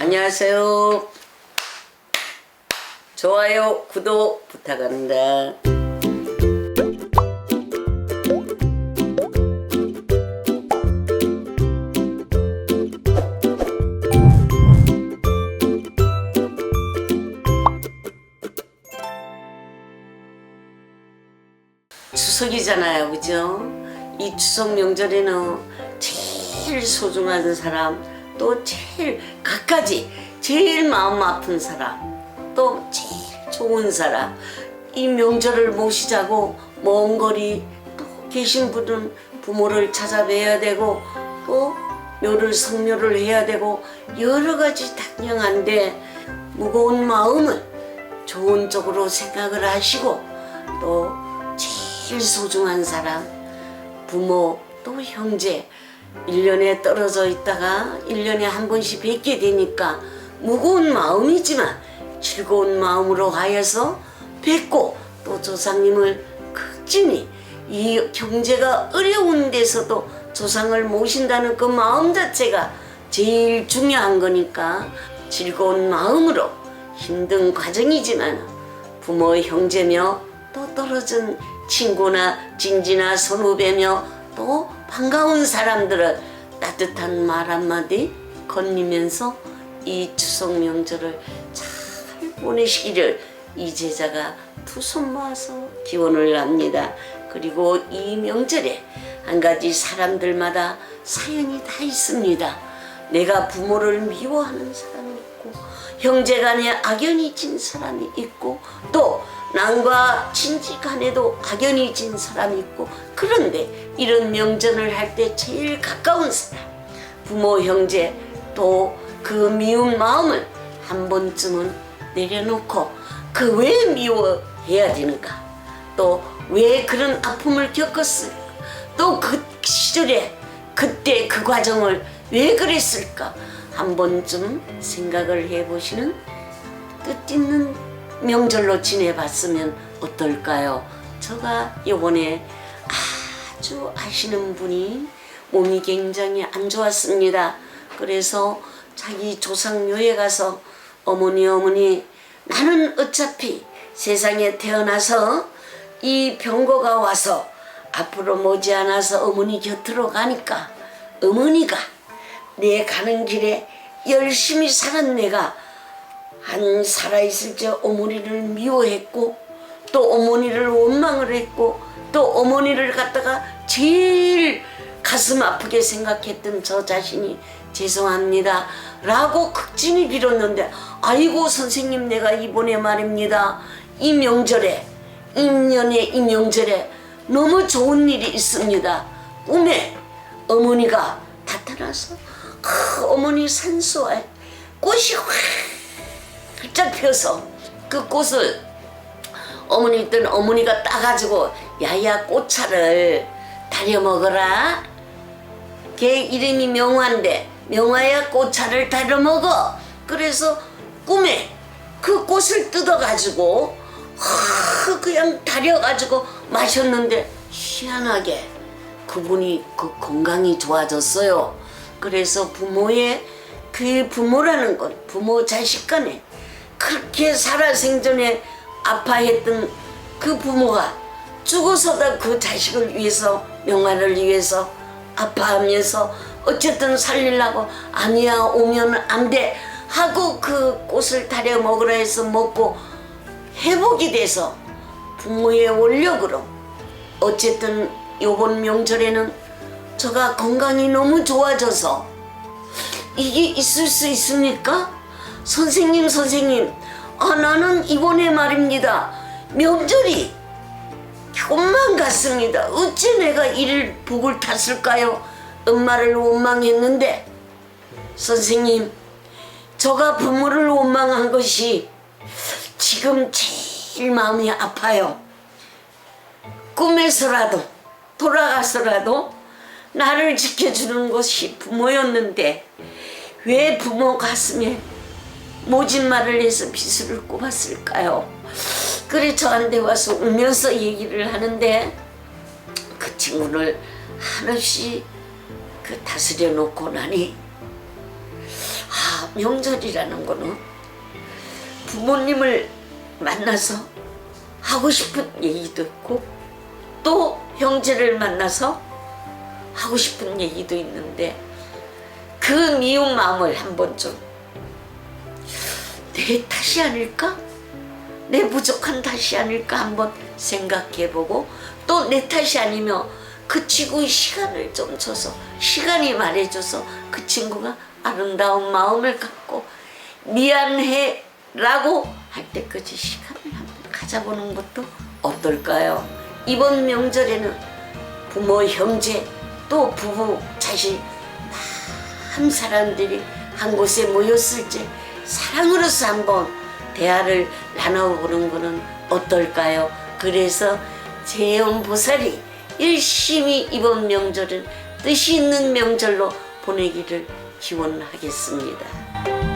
안녕하세요. 좋아요, 구독 부탁합니다. 추석이잖아요, 그죠? 이 추석 명절에는 제일 소중한 사람, 또 제일 갖가지, 제일 마음 아픈 사람, 또 제일 좋은 사람, 이 명절을 모시자고 먼 거리 또 계신 분은 부모를 찾아뵈야 되고 또 묘를 성묘를 해야 되고 여러 가지 당연한데 무거운 마음은 좋은 쪽으로 생각을 하시고 또 제일 소중한 사람 부모 또 형제 1년에 떨어져 있다가 1년에 한 번씩 뵙게 되니까 무거운 마음이지만 즐거운 마음으로 하여서 뵙고 또 조상님을 극진히 이 경제가 어려운 데서도 조상을 모신다는 그 마음 자체가 제일 중요한 거니까 즐거운 마음으로 힘든 과정이지만 부모 형제며 또 떨어진 친구나 진지나 선후배며 또 반가운 사람들을 따뜻한 말 한마디 건네면서 이 추석 명절을 잘 보내시기를 이 제자가 두 손 모아서 기원을 합니다. 그리고 이 명절에 한 가지 사람들마다 사연이 다 있습니다. 내가 부모를 미워하는 사람이 있고 형제 간에 악연이 진 사람이 있고 또 남과 친지 간에도 악연이 진 사람이 있고 그런데 이런 명절을 할 때 제일 가까운 사람 부모 형제 또 그 미운 마음을 한 번쯤은 내려놓고 그 왜 미워해야 되는가 또 왜 그런 아픔을 겪었을까 또 그 시절에 그때 그 과정을 왜 그랬을까 한 번쯤 생각을 해보시는 뜻있는 명절로 지내봤으면 어떨까요? 제가 요번에 아주 아시는 분이 몸이 굉장히 안 좋았습니다. 그래서 자기 조상묘에 가서 어머니 어머니 나는 어차피 세상에 태어나서 이 병거가 와서 앞으로 머지않아서 어머니 곁으로 가니까 어머니가 내 가는 길에 열심히 사는 내가 한 살아있을 때 어머니를 미워했고 또 어머니를 원망을 했고 또 어머니를 갖다가 제일 가슴 아프게 생각했던 저 자신이 죄송합니다 라고 극진히 빌었는데 아이고 선생님 내가 이번에 말입니다. 이 명절에 인년의 이 명절에 너무 좋은 일이 있습니다. 꿈에 어머니가 나타나서 그 어머니 산소에 꽃이 확 활짝 펴서 그 꽃을 어머니 있던 어머니가 따가지고 야야 꽃차를 다려 먹어라. 걔 이름이 명화인데 명화야 꽃차를 다려 먹어. 그래서 꿈에 그 꽃을 뜯어가지고 하, 그냥 다려가지고 마셨는데 희한하게 그분이 그 건강이 좋아졌어요. 그래서 부모의 그 부모라는 건 부모 자식 간에 그렇게 살아생전에 아파했던 그 부모가 죽어서다 그 자식을 위해서 명화를 위해서 아파하면서 어쨌든 살리려고 아니야 오면 안 돼 하고 그 꽃을 다려 먹으라 해서 먹고 회복이 돼서 부모의 원력으로 어쨌든 요번 명절에는 저가 건강이 너무 좋아져서 이게 있을 수 있습니까? 선생님, 선생님, 아, 나는 이번에 말입니다. 명절이 조금만 갔습니다. 어찌 내가 이를 복을 탔을까요? 엄마를 원망했는데, 선생님, 저가 부모를 원망한 것이 지금 제일 마음이 아파요. 꿈에서라도 돌아가서라도 나를 지켜주는 것이 부모였는데 왜 부모 가슴에 모진 말을 해서 비수를 꼽았을까요? 그래 저한테 와서 울면서 얘기를 하는데 그 친구를 한없이 그 다스려 놓고 나니 아, 명절이라는 거는 부모님을 만나서 하고 싶은 얘기도 있고 또 형제를 만나서 하고 싶은 얘기도 있는데 그 미운 마음을 한번 좀 내 탓이 아닐까? 내 부족한 탓이 아닐까 한번 생각해보고 또 내 탓이 아니면 그 친구의 시간을 좀 줘서 시간이 말해줘서 그 친구가 아름다운 마음을 갖고 미안해 라고 할 때까지 시간을 한번 가져보는 것도 어떨까요? 이번 명절에는 부모, 형제, 또 부부, 자식 한 사람들이 한 곳에 모였을 때 사랑으로서 한번 대화를 나눠보는 것은 어떨까요? 그래서 재연보살이 열심히 이번 명절을 뜻이 있는 명절로 보내기를 기원하겠습니다.